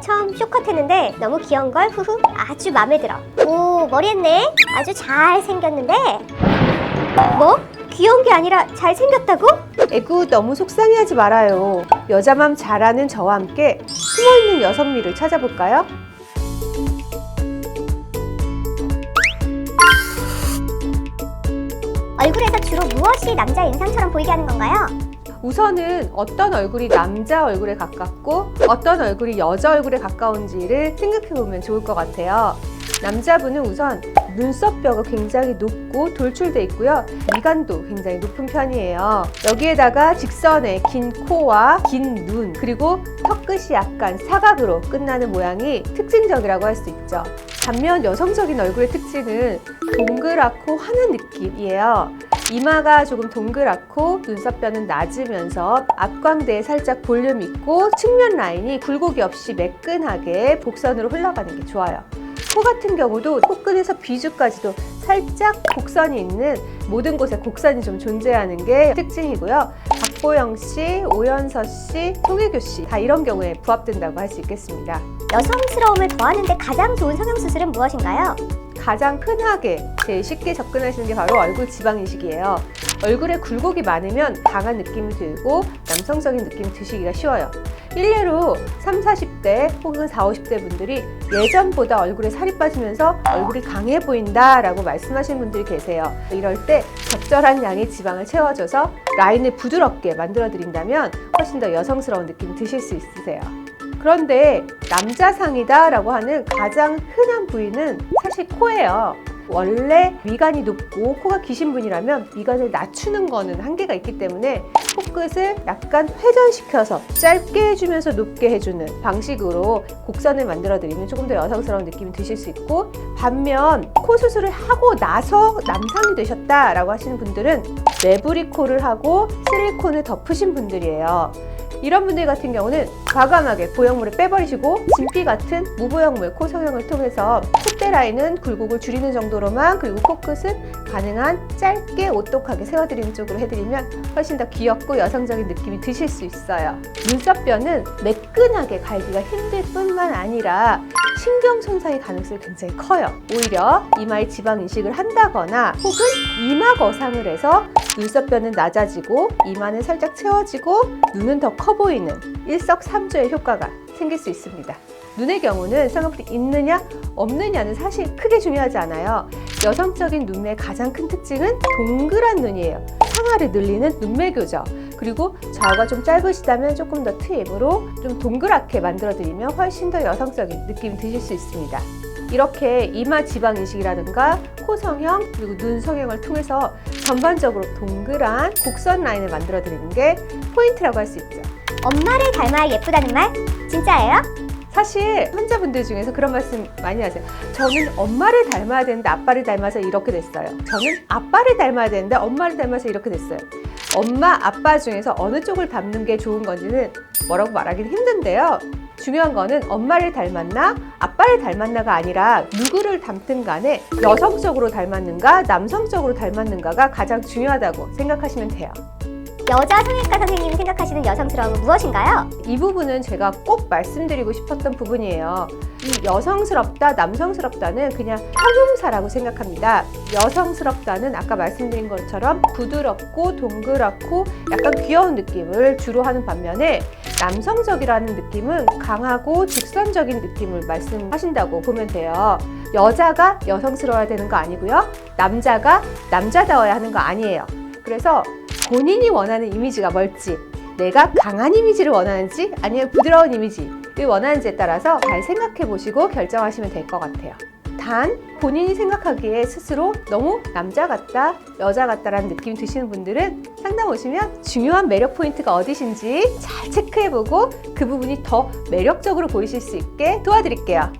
처음 쇼컷했는데 너무 귀여운 걸 후후 아주 마음에 들어. 오 머리 했네. 아주 잘 생겼는데. 뭐? 귀여운 게 아니라 잘 생겼다고? 에구 너무 속상해하지 말아요. 여자맘 잘하는 저와 함께 숨어있는 여성미를 찾아볼까요? 얼굴에서 주로 무엇이 남자 인상처럼 보이게 하는 건가요? 우선은 어떤 얼굴이 남자 얼굴에 가깝고 어떤 얼굴이 여자 얼굴에 가까운지를 생각해 보면 좋을 것 같아요. 남자분은 우선 눈썹뼈가 굉장히 높고 돌출돼 있고요. 미간도 굉장히 높은 편이에요. 여기에다가 직선의 긴 코와 긴 눈, 그리고 턱끝이 약간 사각으로 끝나는 모양이 특징적이라고 할 수 있죠. 반면 여성적인 얼굴의 특징은 동그랗고 환한 느낌이에요. 이마가 조금 동그랗고 눈썹뼈는 낮으면서 앞광대에 살짝 볼륨 있고 측면 라인이 굴곡이 없이 매끈하게 복선으로 흘러가는 게 좋아요. 코 같은 경우도 코끝에서 비주까지도 살짝 곡선이 있는 모든 곳에 곡선이 좀 존재하는 게 특징이고요. 박보영 씨, 오연서 씨, 송혜교 씨 다 이런 경우에 부합된다고 할 수 있겠습니다. 여성스러움을 더하는데 가장 좋은 성형수술은 무엇인가요? 가장 흔하게 제일 쉽게 접근하시는 게 바로 얼굴 지방 이식이에요. 얼굴에 굴곡이 많으면 강한 느낌이 들고 남성적인 느낌이 드시기가 쉬워요. 일례로 3, 40대 혹은 4, 50대 분들이 예전보다 얼굴에 살이 빠지면서 얼굴이 강해 보인다 라고 말씀하시는 분들이 계세요. 이럴 때 적절한 양의 지방을 채워줘서 라인을 부드럽게 만들어 드린다면 훨씬 더 여성스러운 느낌이 드실 수 있으세요. 그런데 남자상이다 라고 하는 가장 흔한 부위는 사실 코예요. 원래 미간이 높고 코가 기신 분이라면 미간을 낮추는 거는 한계가 있기 때문에 코끝을 약간 회전시켜서 짧게 해주면서 높게 해주는 방식으로 곡선을 만들어 드리면 조금 더 여성스러운 느낌이 드실 수 있고 반면 코 수술을 하고 나서 남상이 되셨다라고 하시는 분들은 매부리 코를 하고 실리콘을 덮으신 분들이에요. 이런 분들 같은 경우는 과감하게 보형물을 빼버리시고 진피 같은 무보형물 코 성형을 통해서 콧대 라인은 굴곡을 줄이는 정도로만 그리고 코끝은 가능한 짧게 오똑하게 세워드리는 쪽으로 해드리면 훨씬 더 귀엽고 여성적인 느낌이 드실 수 있어요. 눈썹뼈는 매끈하게 갈기가 힘들 뿐만 아니라 신경 손상의 가능성이 굉장히 커요. 오히려 이마에 지방 이식을 한다거나 혹은 이마 거상을 해서 눈썹뼈는 낮아지고 이마는 살짝 채워지고 눈은 더 커 보이는 일석삼조의 효과가 생길 수 있습니다. 눈의 경우는 쌍꺼풀이 있느냐 없느냐는 사실 크게 중요하지 않아요. 여성적인 눈의 가장 큰 특징은 동그란 눈이에요. 상하를 늘리는 눈매교죠. 그리고 좌우가 좀 짧으시다면 조금 더 트임으로 좀 동그랗게 만들어드리면 훨씬 더 여성적인 느낌이 드실 수 있습니다. 이렇게 이마 지방 이식이라든가 코 성형 그리고 눈 성형을 통해서 전반적으로 동그란 곡선 라인을 만들어 드리는 게 포인트라고 할 수 있죠. 엄마를 닮아야 예쁘다는 말? 진짜예요? 사실 환자분들 중에서 그런 말씀 많이 하세요. 저는 엄마를 닮아야 되는데 아빠를 닮아서 이렇게 됐어요. 저는 아빠를 닮아야 되는데 엄마를 닮아서 이렇게 됐어요. 엄마, 아빠 중에서 어느 쪽을 닮는 게 좋은 건지는 뭐라고 말하기는 힘든데요. 중요한 거는 엄마를 닮았나 아빠를 닮았나가 아니라 누구를 닮든 간에 여성적으로 닮았는가 남성적으로 닮았는가가 가장 중요하다고 생각하시면 돼요. 여자 성형외과 선생님이 생각하시는 여성스러움은 무엇인가요? 이 부분은 제가 꼭 말씀드리고 싶었던 부분이에요. 이 여성스럽다, 남성스럽다는 그냥 형용사라고 생각합니다. 여성스럽다는 아까 말씀드린 것처럼 부드럽고 동그랗고 약간 귀여운 느낌을 주로 하는 반면에 남성적이라는 느낌은 강하고 직선적인 느낌을 말씀하신다고 보면 돼요. 여자가 여성스러워야 되는 거 아니고요. 남자가 남자다워야 하는 거 아니에요. 그래서 본인이 원하는 이미지가 뭘지, 내가 강한 이미지를 원하는지 아니면 부드러운 이미지를 원하는지에 따라서 잘 생각해 보시고 결정하시면 될 것 같아요. 단 본인이 생각하기에 스스로 너무 남자 같다, 여자 같다라는 느낌이 드시는 분들은 상담 오시면 중요한 매력 포인트가 어디신지 잘 체크해 보고 그 부분이 더 매력적으로 보이실 수 있게 도와드릴게요.